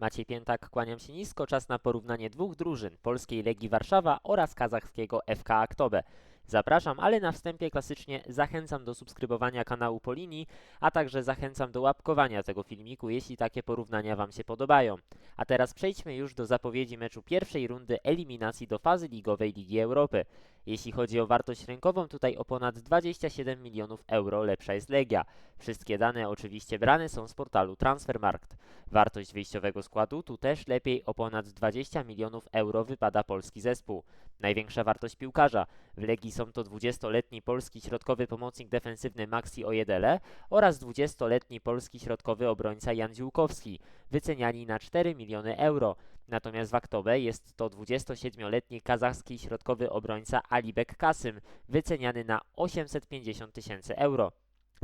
Maciej Piętak, kłaniam się nisko. Czas na porównanie dwóch drużyn, polskiej Legii Warszawa oraz kazachskiego FK Aktobe. Zapraszam, ale na wstępie klasycznie zachęcam do subskrybowania kanału Polini, a także zachęcam do łapkowania tego filmiku, jeśli takie porównania Wam się podobają. A teraz przejdźmy już do zapowiedzi meczu pierwszej rundy eliminacji do fazy ligowej Ligi Europy. Jeśli chodzi o wartość rynkową, tutaj o ponad 27 milionów euro lepsza jest Legia. Wszystkie dane oczywiście brane są z portalu Transfermarkt. Wartość wyjściowego składu tu też lepiej o ponad 20 milionów euro wypada polski zespół. Największa wartość piłkarza. W Legii są to 20-letni polski środkowy pomocnik defensywny Maxi Ojedele oraz 20-letni polski środkowy obrońca Jan Ziłkowski, wyceniani na 4 miliony euro. Natomiast w Aktobe jest to 27-letni kazachski środkowy obrońca Alibek Kasym, wyceniany na 850 tysięcy euro.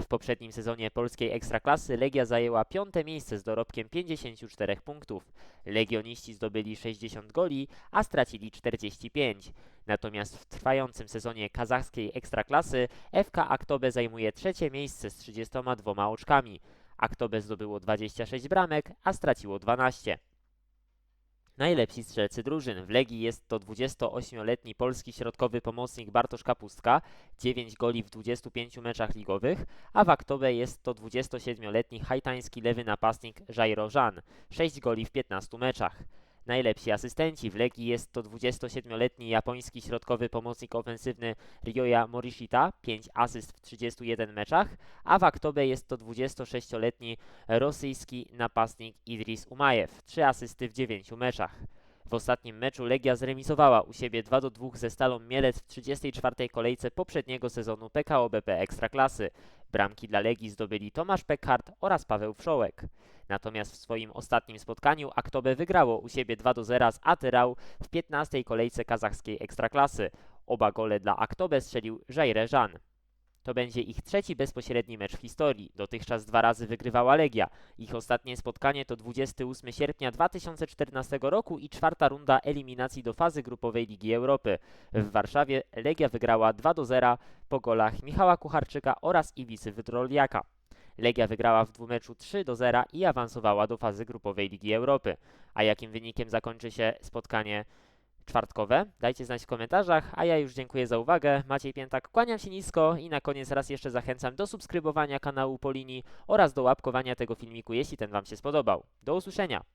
W poprzednim sezonie polskiej ekstraklasy Legia zajęła piąte miejsce z dorobkiem 54 punktów. Legioniści zdobyli 60 goli, a stracili 45. Natomiast w trwającym sezonie kazachskiej ekstraklasy FK Aktobe zajmuje trzecie miejsce z 32 oczkami. Aktobe zdobyło 26 bramek, a straciło 12. Najlepsi strzelcy drużyn. W Legii jest to 28-letni polski środkowy pomocnik Bartosz Kapustka, 9 goli w 25 meczach ligowych, a w Aktobe jest to 27-letni haitański lewy napastnik Jairo Żan, 6 goli w 15 meczach. Najlepsi asystenci. W Legii jest to 27-letni japoński środkowy pomocnik ofensywny Ryoya Morishita, 5 asyst w 31 meczach, a w Aktobe jest to 26-letni rosyjski napastnik Idris Umajew, 3 asysty w 9 meczach. W ostatnim meczu Legia zremisowała u siebie 2 do 2 ze Stalą Mielec w 34. kolejce poprzedniego sezonu PKO BP Ekstraklasy. Bramki dla Legii zdobyli Tomasz Peckhardt oraz Paweł Wszołek. Natomiast w swoim ostatnim spotkaniu Aktobe wygrało u siebie 2 do 0 z Atyrał w 15. kolejce kazachskiej Ekstraklasy. Oba gole dla Aktobe strzelił Jair Żan. To będzie ich trzeci bezpośredni mecz w historii. Dotychczas dwa razy wygrywała Legia. Ich ostatnie spotkanie to 28 sierpnia 2014 roku i czwarta runda eliminacji do fazy grupowej Ligi Europy. W Warszawie Legia wygrała 2 do 0 po golach Michała Kucharczyka oraz Iwisy Wydroliaka. Legia wygrała w dwumeczu 3 do 0 i awansowała do fazy grupowej Ligi Europy. A jakim wynikiem zakończy się spotkanie czwartkowe? Dajcie znać w komentarzach, a ja już dziękuję za uwagę. Maciej Piętak, kłaniam się nisko i na koniec raz jeszcze zachęcam do subskrybowania kanału Polini oraz do łapkowania tego filmiku, jeśli ten Wam się spodobał. Do usłyszenia!